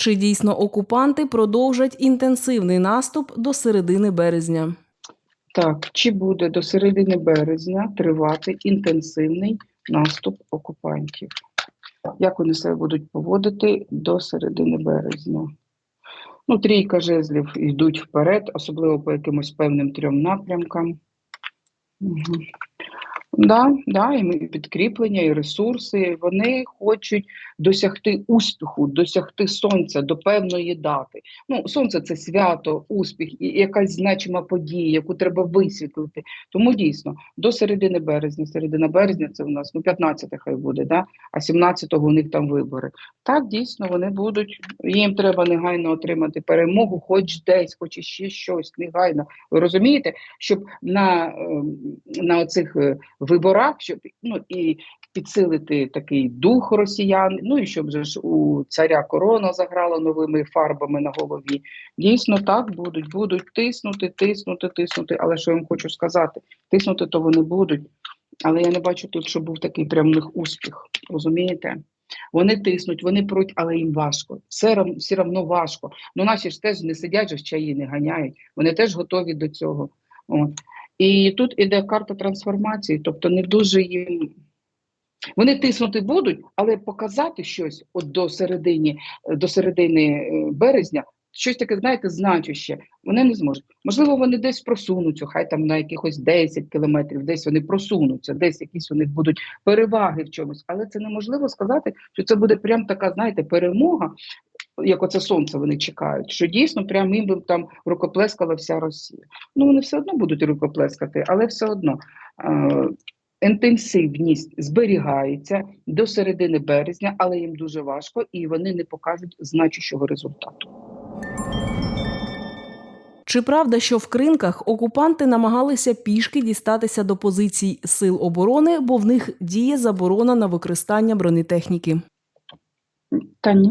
Чи дійсно окупанти продовжать інтенсивний наступ до середини березня? Так, чи буде до середини березня тривати інтенсивний наступ окупантів? Як вони себе будуть поводити до середини березня? Ну, трійка жезлів йдуть вперед, особливо по якимось певним трьом напрямкам. Угу. Да, да, і ми- підкріплення, і ресурси. Вони хочуть досягти успіху, досягти сонця до певної дати. Ну, сонце це свято, успіх, і якась значима подія, яку треба висвітлити. Тому дійсно до середини березня, середина березня це у нас ну 15 хай буде, да? а 17-го у них там вибори. Так, дійсно, вони будуть. Їм треба негайно отримати перемогу, хоч десь, хоч іще щось, негайно. Ви розумієте, щоб на, ем, на оцих е, виборах, щоб ну і підсилити такий дух росіян. Ну і щоб же ж у царя корона заграла новими фарбами на голові. Дійсно, так будуть, будуть тиснути, тиснути, тиснути. Але що я вам хочу сказати? Тиснути то вони будуть. Але я не бачу тут, щоб був такий прям успіх. Розумієте? Вони тиснуть, вони пруть, але їм важко. Все все одно важко. Ну наші ж теж не сидять же ж чаї, не ганяють. Вони теж готові до цього. От. І тут іде карта трансформації, тобто не дуже їм. Вони тиснути будуть, але показати щось от до середини, до середини е, березня, щось таке, знаєте, значуще, вони не зможуть. Можливо, вони десь просунуться, хай там на якихось 10 кілометрів, десь вони просунуться, десь якісь у них будуть переваги в чомусь. Але це неможливо сказати, що це буде прям така, знаєте, перемога, як оце сонце вони чекають, що дійсно прям їм би там рукоплескала вся Росія. Ну вони все одно будуть рукоплескати, але все одно. Е- Інтенсивність зберігається до середини березня, але їм дуже важко і вони не покажуть значущого результату. Чи правда, що в кринках окупанти намагалися пішки дістатися до позицій сил оборони, бо в них діє заборона на використання бронетехніки? Та ні.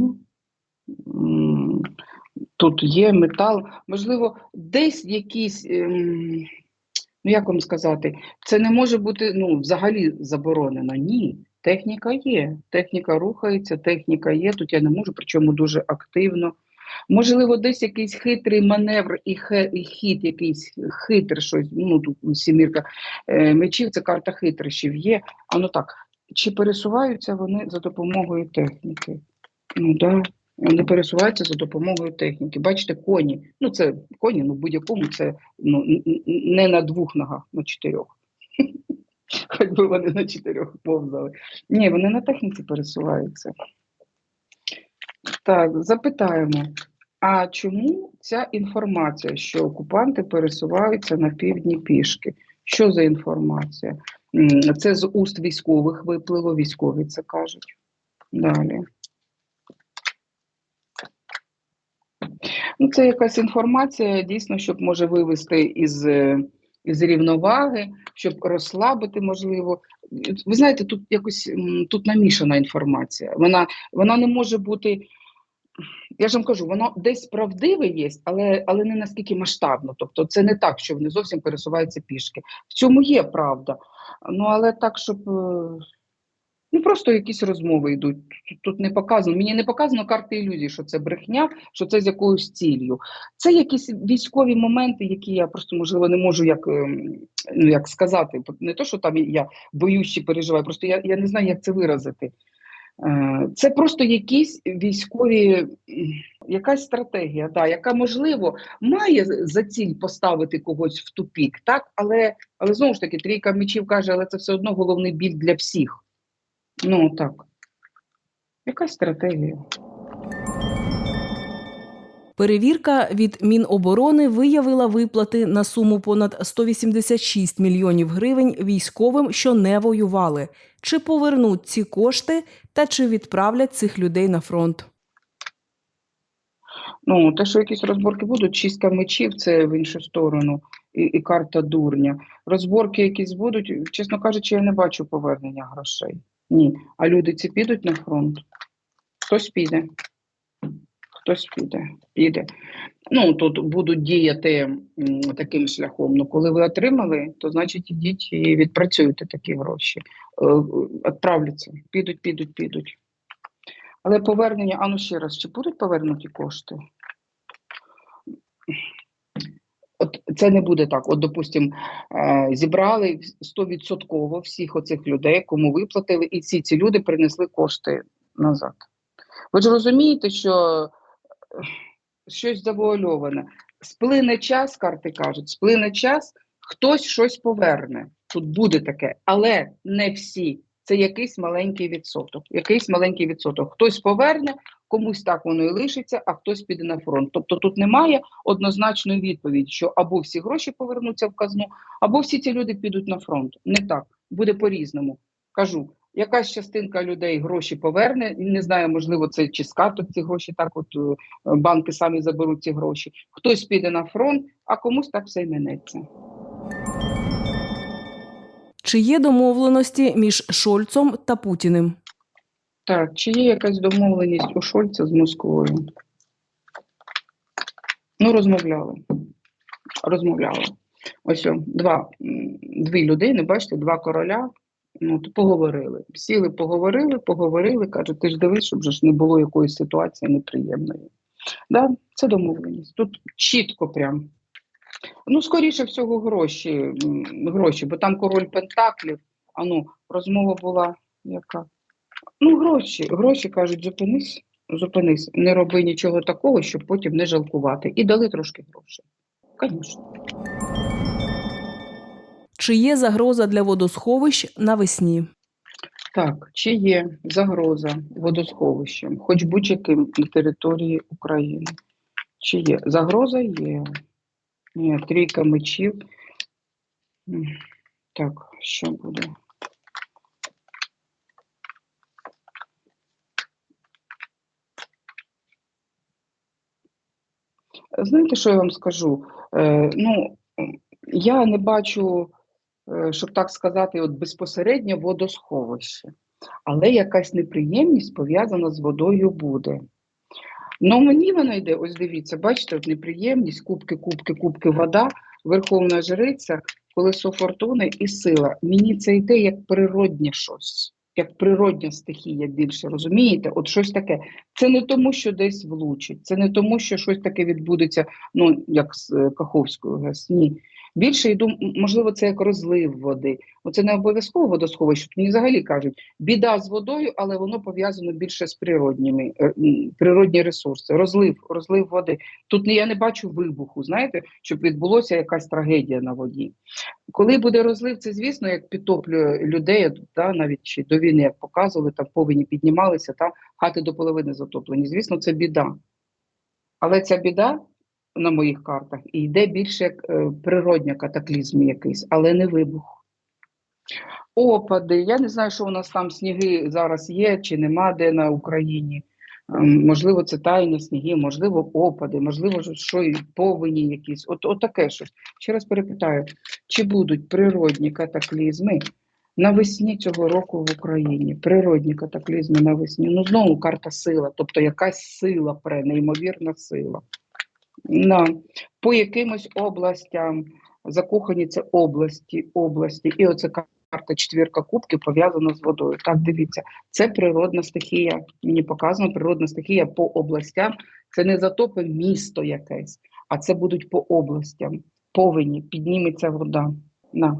Тут є метал, можливо, десь якісь, ем, ну як вам сказати, це не може бути ну, взагалі заборонено. Ні. Техніка є, техніка рухається, техніка є. Тут я не можу, причому дуже активно. Можливо, десь якийсь хитрий маневр і, хід, якийсь хитрий щось. Ну тут сімірка е, мечів, це карта хитрощів є. А ну так, чи пересуваються вони за допомогою техніки? Ну да, вони пересуваються за допомогою техніки. Бачите, коні. Ну це коні, ну в будь-якому це ну, не на двох ногах, на чотирьох. Хоч би вони на чотирьох повзали. Ні, вони на техніці пересуваються. Так, запитаємо. А чому ця інформація, що окупанти пересуваються на півдні пішки? Що за інформація? Це з уст військових виплило, військові це кажуть. Далі. Ну, це якась інформація, дійсно, щоб може вивести із, е, із рівноваги, щоб розслабити, можливо. Ви знаєте, тут якось тут намішана інформація. Вона, вона не може бути. Я ж вам кажу, воно десь правдиве є, але, але не наскільки масштабно. Тобто, це не так, що вони зовсім пересуваються пішки. В цьому є правда. Ну, але так, щоб. Ну, просто якісь розмови йдуть. Тут, тут не показано. Мені не показано карти ілюзій, що це брехня, що це з якоюсь ціллю. Це якісь військові моменти, які я просто можливо не можу як, ем, ну, як сказати. Не то, що там я боюсь чи переживаю, просто я, я не знаю, як це виразити. Е, Це просто якісь військові, якась стратегія, да, яка можливо має за ціль поставити когось в тупік, так? Але, але знову ж таки, трійка мечів каже, але це все одно головний біль для всіх. Ну так. Якась стратегія. Перевірка від Міноборони виявила виплати на суму понад 186 мільйонів гривень військовим, що не воювали. Чи повернуть ці кошти та чи відправлять цих людей на фронт? Ну, те, що якісь розборки будуть, чистка мечів це в іншу сторону, і, і карта дурня. Розборки якісь будуть, чесно кажучи, я не бачу повернення грошей. Ні. А люди ці підуть на фронт? Хтось піде. Хтось піде, піде. Ну, тут будуть діяти таким шляхом. Ну, коли ви отримали, то значить ідіть і відпрацюйте такі гроші. Е, Відправляться. Підуть, підуть, підуть. Але повернення, а ну ще раз, чи будуть повернуті кошти? От це не буде так. От, допустим, е, зібрали 100% всіх оцих людей, кому виплатили, і всі ці люди принесли кошти назад. Ви ж розумієте, що е, щось завуальоване. Сплине час, карти кажуть, сплине час, хтось щось поверне. Тут буде таке, але не всі. Це якийсь маленький відсоток. Якийсь маленький відсоток. Хтось поверне, комусь так воно і лишиться, а хтось піде на фронт. Тобто тут немає однозначної відповіді, що або всі гроші повернуться в казну, або всі ці люди підуть на фронт. Не так, буде по-різному. Кажу, якась частинка людей гроші поверне. Не знаю, можливо, це чи з карток ці гроші, так от е, банки самі заберуть ці гроші. Хтось піде на фронт, а комусь так все й минеться. Чи є домовленості між Шольцом та Путіним? Так, чи є якась домовленість у Шольца з Москвою? Ну, розмовляли. Розмовляли. Ось два, дві людини, бачите, два короля. Ну, то поговорили. Сіли, поговорили, поговорили, кажуть, ти ж дивись, щоб ж не було якоїсь ситуації неприємної. Да, це домовленість. Тут чітко прям. Ну, скоріше всього, гроші, гроші, бо там король Пентаклів. А ну, розмова була яка? Ну, гроші, гроші кажуть, зупинись, зупинись, не роби нічого такого, щоб потім не жалкувати. І дали трошки грошей. Звісно. Чи є загроза для водосховищ навесні? Так, чи є загроза водосховищем, хоч будь-яким на території України? Чи є? Загроза є. Ні, трійка мечів. Так, що буде? Знаєте, що я вам скажу? Е, ну, я не бачу, е, щоб так сказати, от безпосередньо водосховище, але якась неприємність пов'язана з водою буде. Ну, мені вона йде, ось дивіться, бачите, от неприємність, кубки, кубки, кубки, вода, верховна жриця, колесо фортуни і сила. Мені це йде як природнє щось, як природня стихія більше, розумієте? От щось таке. Це не тому, що десь влучить, це не тому, що щось таке відбудеться, ну, як з е, Каховською ГЕС. Ні. Більше йду, можливо, це як розлив води. Оце не обов'язково водосховище. Мені взагалі кажуть, біда з водою, але воно пов'язано більше з природніми, е, природні ресурси. Розлив, розлив води. Тут я не бачу вибуху, знаєте, щоб відбулося якась трагедія на воді. Коли буде розлив, це звісно, як підтоплює людей, да, навіть ще до війни, як показували, там повені піднімалися, там хати до половини затоплені. Звісно, це біда. Але ця біда на моїх картах і йде більше як е, природня катаклізм якийсь, але не вибух. Опади. Я не знаю, що у нас там сніги зараз є чи нема де на Україні. Ем, Можливо, це тайні сніги, можливо, опади, можливо, що- і повені якісь. От, от таке щось. Ще раз перепитаю, чи будуть природні катаклізми навесні цього року в Україні? Природні катаклізми навесні. Ну, знову карта сила, тобто якась сила, неймовірна сила. На, по якимось областям, закохані це області, області, і оце карта четвірка кубків пов'язана з водою. Так, дивіться, це природна стихія. Мені показано природна стихія по областям. Це не затопи місто якесь, а це будуть по областям. Повені, підніметься вода. На.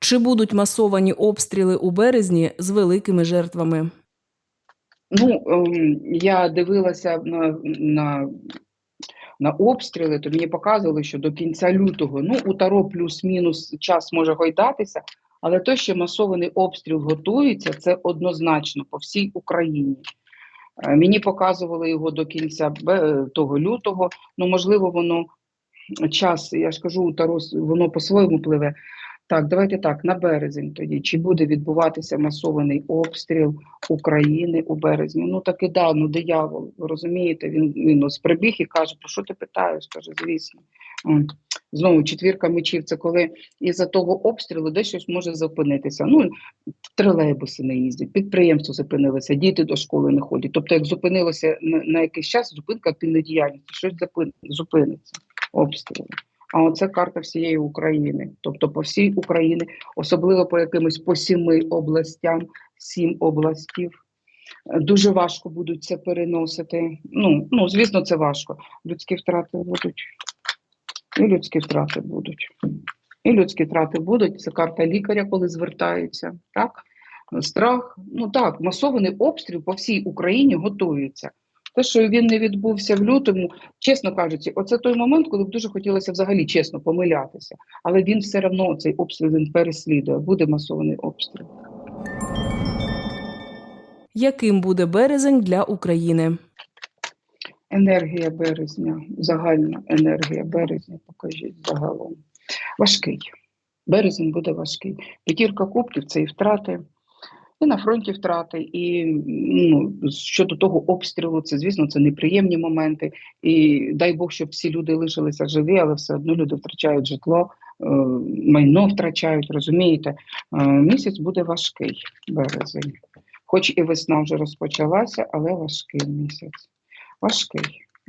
Чи будуть масовані обстріли у березні з великими жертвами? Ну, ем, я дивилася на, на, на обстріли, то мені показували, що до кінця лютого, ну, у Таро плюс-мінус час може гойдатися, але то, що масований обстріл готується, це однозначно по всій Україні. Е, Мені показували його до кінця того лютого. Ну, можливо, воно час, я ж кажу, у Таро воно по-своєму пливе. Так, давайте так, на березень тоді. Чи буде відбуватися масований обстріл України у березні? Ну так і да, ну диявол, ви розумієте, він, ось прибіг і каже, про що ти питаєш? Каже, звісно. Знову четвірка мечів, це коли із-за того обстрілу десь щось може зупинитися. Ну, тролейбуси не їздять, підприємства зупинилися, діти до школи не ходять. Тобто, як зупинилося на, на якийсь час, зупинка активної діяльності, щось зупиниться, обстріли. А оце карта всієї України, тобто по всій Україні, особливо по якимось по сіми областям, сім областів. Дуже важко будуть це переносити. Ну, ну, звісно, це важко. Людські втрати будуть. І людські втрати будуть. І людські втрати будуть. Це карта лікаря, коли звертаються. Так? Страх. Ну так, масований обстріл по всій Україні готується. Те, що він не відбувся в лютому, чесно кажучи, оце той момент, коли б дуже хотілося взагалі чесно помилятися. Але він все одно цей обстріл він переслідує. Буде масований обстріл. Яким буде березень для України? Енергія березня, загальна енергія березня, покажіть загалом. Важкий. Березень буде важкий. П'ятірка кубків це і втрати, і на фронті втрати, і ну, щодо того обстрілу, це, звісно, це неприємні моменти. І дай Бог, щоб всі люди лишилися живі, але все одно люди втрачають житло, е, майно втрачають, розумієте? Е, Місяць буде важкий березень. Хоч і весна вже розпочалася, але важкий місяць. Важкий,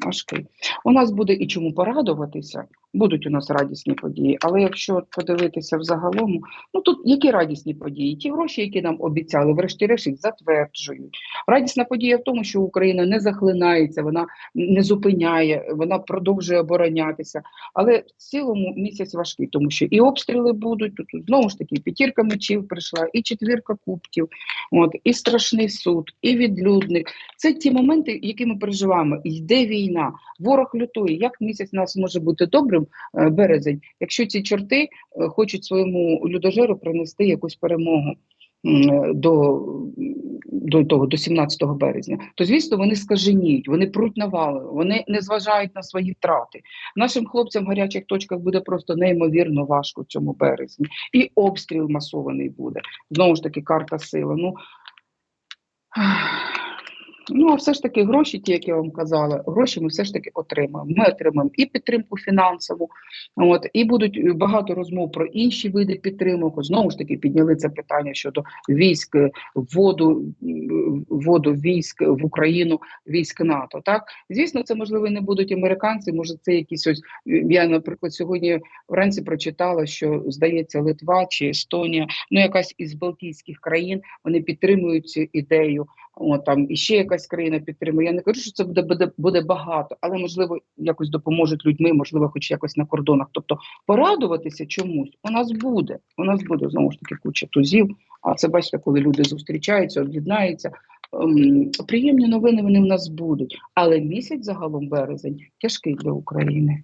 важкий. У нас буде і чому порадуватися. Будуть у нас радісні події, але якщо подивитися взагалом, ну тут які радісні події? Ті гроші, які нам обіцяли, врешті-решт затверджують. Радісна подія в тому, що Україна не захлинається, вона не зупиняє, вона продовжує оборонятися. Але в цілому місяць важкий, тому що і обстріли будуть. Тут знову ж таки п'ятірка мечів прийшла, і четвірка кубків, от і страшний суд, і відлюдник. Це ті моменти, які ми переживаємо. Йде війна, ворог лютує. Як місяць нас може бути добрим е, березень, якщо ці чорти е, хочуть своєму людожеру принести якусь перемогу е, до, до того, до 17 березня, то звісно вони скаженіють, вони пруть навали, вони не зважають на свої втрати. Нашим хлопцям в гарячих точках буде просто неймовірно важко в цьому березні. І обстріл масований буде. Знову ж таки, карта сили. Ну, Ну, а все ж таки гроші, ті, як я вам казала, гроші ми все ж таки отримаємо. Ми отримаємо і підтримку фінансову, от, і будуть е, багато розмов про інші види підтримок. Знову ж таки, підняли це питання щодо військ, е, вводу, м, вводу військ в Україну, військ НАТО. Так, звісно, це можливо не будуть американці, може, це якісь ось. е, Я, наприклад, сьогодні вранці прочитала, що здається, Литва чи Естонія, ну якась із Балтійських країн, вони підтримують цю ідею. О, там і ще якась країна підтримує. Я не кажу, що це буде, буде, буде багато, але можливо якось допоможуть людьми, можливо, хоч якось на кордонах. Тобто порадуватися чомусь у нас буде. У нас буде знову ж таки куча тузів. А це бачите, коли люди зустрічаються, об'єднаються. Ем, приємні новини вони в нас будуть. Але місяць загалом березень тяжкий для України.